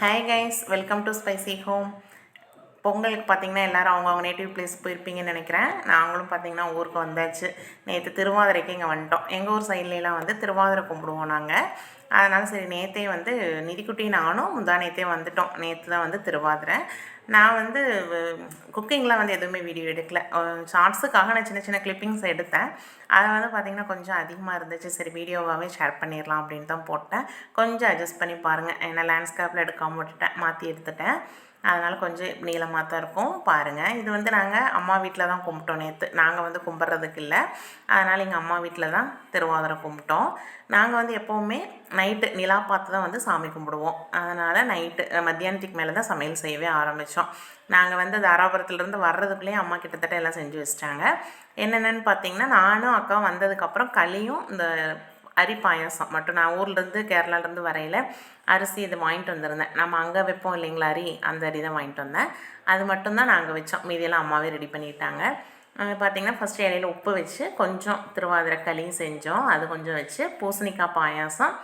Hi guys welcome to spicy home பொங்கலுக்கு பார்த்தீங்கன்னா எல்லாரும் அவங்கவுங்க நேட்டிவ் பிளேஸ் போயிருப்பீங்கன்னு நினைக்கிறேன். நாங்களும் பார்த்தீங்கன்னா ஊருக்கு வந்தாச்சு. நேற்று திருவாதிரைக்கு இங்கே வந்துட்டோம். எங்கள் ஊர் சைட்லலாம் வந்து திருவாதிரை கும்பிடுவோம் நாங்கள் அதனால் சரி நேற்றே வந்து நிதிக்குட்டி நானும் முந்தா நேற்றே வந்துட்டோம். நேற்று தான் வந்து திருவாதிரை. நான் வந்து குக்கிங்லாம் வந்து எதுவுமே வீடியோ எடுக்கல. ஷார்ட்ஸுக்காக நான் சின்ன சின்ன கிளிப்பிங்ஸ் எடுத்தேன். அதை வந்து பார்த்திங்கன்னா கொஞ்சம் அதிகமாக இருந்துச்சு. சரி வீடியோவாகவே ஷேர் பண்ணிடலாம் அப்படின்னு தான் போட்டேன். கொஞ்சம் அட்ஜஸ்ட் பண்ணி பாருங்கள் ஏன்னா லேண்ட்ஸ்கேப்பில் எடுக்காமல் விட்டுட்டேன். மாற்றி எடுத்துட்டேன். அதனால் கொஞ்சம் நீளமாக தான் இருக்கும். பாருங்கள் இது வந்து நாங்கள் அம்மா வீட்டில் தான் கும்பிட்டோம் நேற்று நாங்கள் வந்து கும்பிட்றதுக்கு இல்லை. அதனால் எங்கள் அம்மா வீட்டில் தான் திருவாதிரை கும்பிட்டோம். நாங்கள் வந்து எப்போவுமே நைட்டு நிலா பார்த்து தான் வந்து சாமி கும்பிடுவோம். அதனால் நைட்டு மத்தியானத்துக்கு மேலே தான் சமையல் செய்யவே ஆரம்பித்தோம் நாங்கள் வந்து தாராபுரத்துலேருந்து வர்றதுக்குள்ளேயே அம்மா கிட்டத்தட்ட எல்லாம் செஞ்சு வச்சிட்டாங்க. என்னென்னு பார்த்தீங்கன்னா நானும் அக்கா வந்ததுக்கப்புறம் களியும் இந்த அரி பாயாசம். மட்டும் நான் ஊர்லேருந்து கேரளாலேருந்து வரையில் அரிசி இது வாங்கிட்டு வந்திருந்தேன். நம்ம அங்கே வைப்போம் இல்லைங்களா அரி? அந்த அரி தான் வாங்கிட்டு வந்தேன். அது மட்டும்தான் நாங்கள் வச்சோம். மீதியெல்லாம் அம்மாவே ரெடி பண்ணிட்டாங்க. பார்த்திங்கன்னா ஃபஸ்ட்டு இலையில் உப்பு வச்சு கொஞ்சம் திருவாதிரை களியும் செஞ்சோம். அது கொஞ்சம் வச்சு பூசணிக்காய் பாயாசம்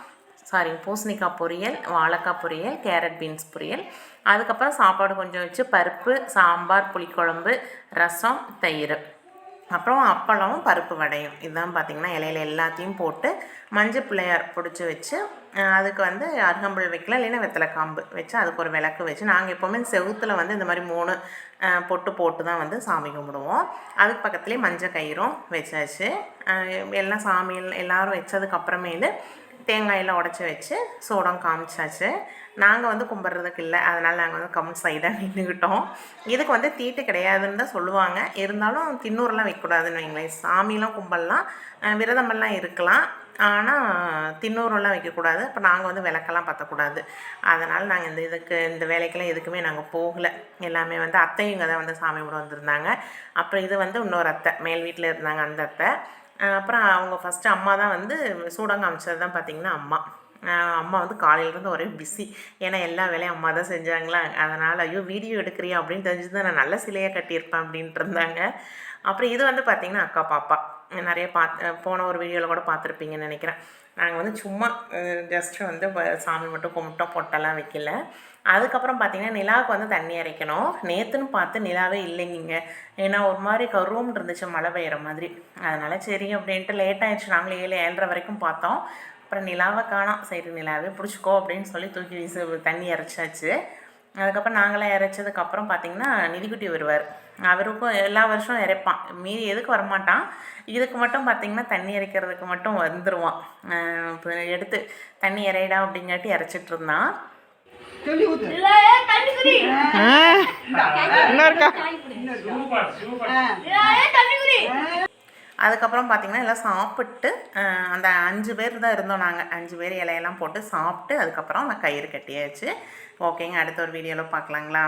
சாரி பூசணிக்காய் பொரியல் வாழைக்காய் பொரியல் கேரட் பீன்ஸ் பொரியல். அதுக்கப்புறம் சாப்பாடு கொஞ்சம் வச்சு பருப்பு சாம்பார் புளிக்குழம்பு ரசம் தயிர். அப்புறம் அப்பளம் பருப்பு வடையும். இதுதான் பார்த்திங்கன்னா இலையில எல்லாத்தையும் போட்டு மஞ்சள் பிள்ளையார் பிடிச்சி வச்சு அதுக்கு வந்து அருகம்புல் வைக்கல இல்லைன்னா வெத்தலை காம்பு வச்சு அதுக்கு ஒரு விளக்கு வச்சு நாங்கள் எப்போவுமே செவுத்தில் வந்து இந்த மாதிரி மூணு பொட்டு போட்டு தான் வந்து சாமி கும்பிடுவோம். அதுக்கு பக்கத்துலேயே மஞ்சள் கயிறும் வச்சாச்சு. எல்லாம் சாமியில் எல்லோரும் வச்சதுக்கப்புறமேலு தேங்காயெல்லாம் உடச்சி வச்சு சோடம் காமிச்சாச்சு. நாங்கள் வந்து கும்பிட்றதுக்கு இல்லை. அதனால் நாங்கள் வந்து கம் சைடாக நின்றுக்கிட்டோம் இதுக்கு வந்து தீட்டு கிடையாதுன்னு தான் சொல்லுவாங்க. இருந்தாலும் தின்னூரெலாம் வைக்கக்கூடாதுன்னு வைங்களேன். சாமிலாம் கும்பிடலாம் விரதமெல்லாம் இருக்கலாம். ஆனால் தின்னூரெல்லாம் வைக்கக்கூடாது. அப்போ நாங்கள் வந்து விளக்கெல்லாம் பற்றக்கூடாது அதனால் நாங்கள் இந்த இதுக்கு இந்த வேலைக்கெல்லாம் எதுக்குமே நாங்கள் போகலை. எல்லாமே வந்து அத்தையும் தான் வந்து சாமி கூட வந்திருந்தாங்க. அப்புறம் இது வந்து இன்னொரு அத்தை. மேல் வீட்டில் இருந்தாங்க அந்த அத்தை. அப்புறம் அவங்க ஃபஸ்ட்டு அம்மா தான் வந்து சூடம் காமிச்சது தான் பார்த்திங்கன்னா அம்மா. அம்மா வந்து காலையிலேருந்து ஒரே பிஸி ஏன்னா எல்லா வேலையும் அம்மா தான் செஞ்சாங்களா? அதனால் ஐயோ வீடியோ எடுக்கிறியா? அப்படின்னு தெரிஞ்சு தான் நான் நல்ல சிலையாக கட்டியிருப்பேன் அப்படின்ட்டு இருந்தாங்க. அப்புறம் இது வந்து பார்த்திங்கன்னா அக்கா பாப்பா. நிறைய பார்த்து போன ஒரு வீடியோவில் கூட பார்த்துருப்பீங்கன்னு நினைக்கிறேன். நாங்கள் வந்து சும்மா ஜஸ்ட்டு வந்து சாமி மட்டும் கும்பிட்டோம் பொட்டெல்லாம் வைக்கல. அதுக்கப்புறம் பார்த்திங்கன்னா நிலாவுக்கு வந்து தண்ணி அரைக்கணும். நேற்றுன்னு பார்த்து நிலாவே இல்லைங்க. ஏன்னா ஒரு மாதிரி கருவம் இருந்துச்சு மழை பெய்கிற மாதிரி. அதனால் சரி அப்படின்ட்டு லேட் ஆகிடுச்சு நாங்களும் ஏழு ஏழரை வரைக்கும் பார்த்தோம். அப்புறம் நிலாவை காணோம். சரி நிலாவே பிடிச்சிக்கோ அப்படின்னு சொல்லி தூக்கி வீசு தண்ணி இறச்சாச்சு அதுக்கப்புறம் நாங்களாம் இறைச்சதுக்கப்புறம் பார்த்திங்கன்னா நிதிக்குட்டி வருவார். அவருக்கும் எல்லா வருஷம் இறைப்பான். மீதி எதுக்கு வரமாட்டான்? இதுக்கு மட்டும் பார்த்திங்கன்னா தண்ணி இறைக்கிறதுக்கு மட்டும் வந்துடுவான் இப்போ எடுத்து தண்ணி இறையிடா அப்படிங்காட்டி இறைச்சிட்டு இருந்தான். அதுக்கப்புறம் பார்த்திங்கன்னா எல்லாம் சாப்பிட்டு அந்த அஞ்சு பேர் தான் இருந்தோம் நாங்கள் அஞ்சு பேர் இலையெல்லாம் போட்டு சாப்பிட்டு அதுக்கப்புறம் நான் கயிறு கட்டியாச்சு. ஓகேங்க அடுத்த ஒரு வீடியோவில் பார்க்கலாங்களா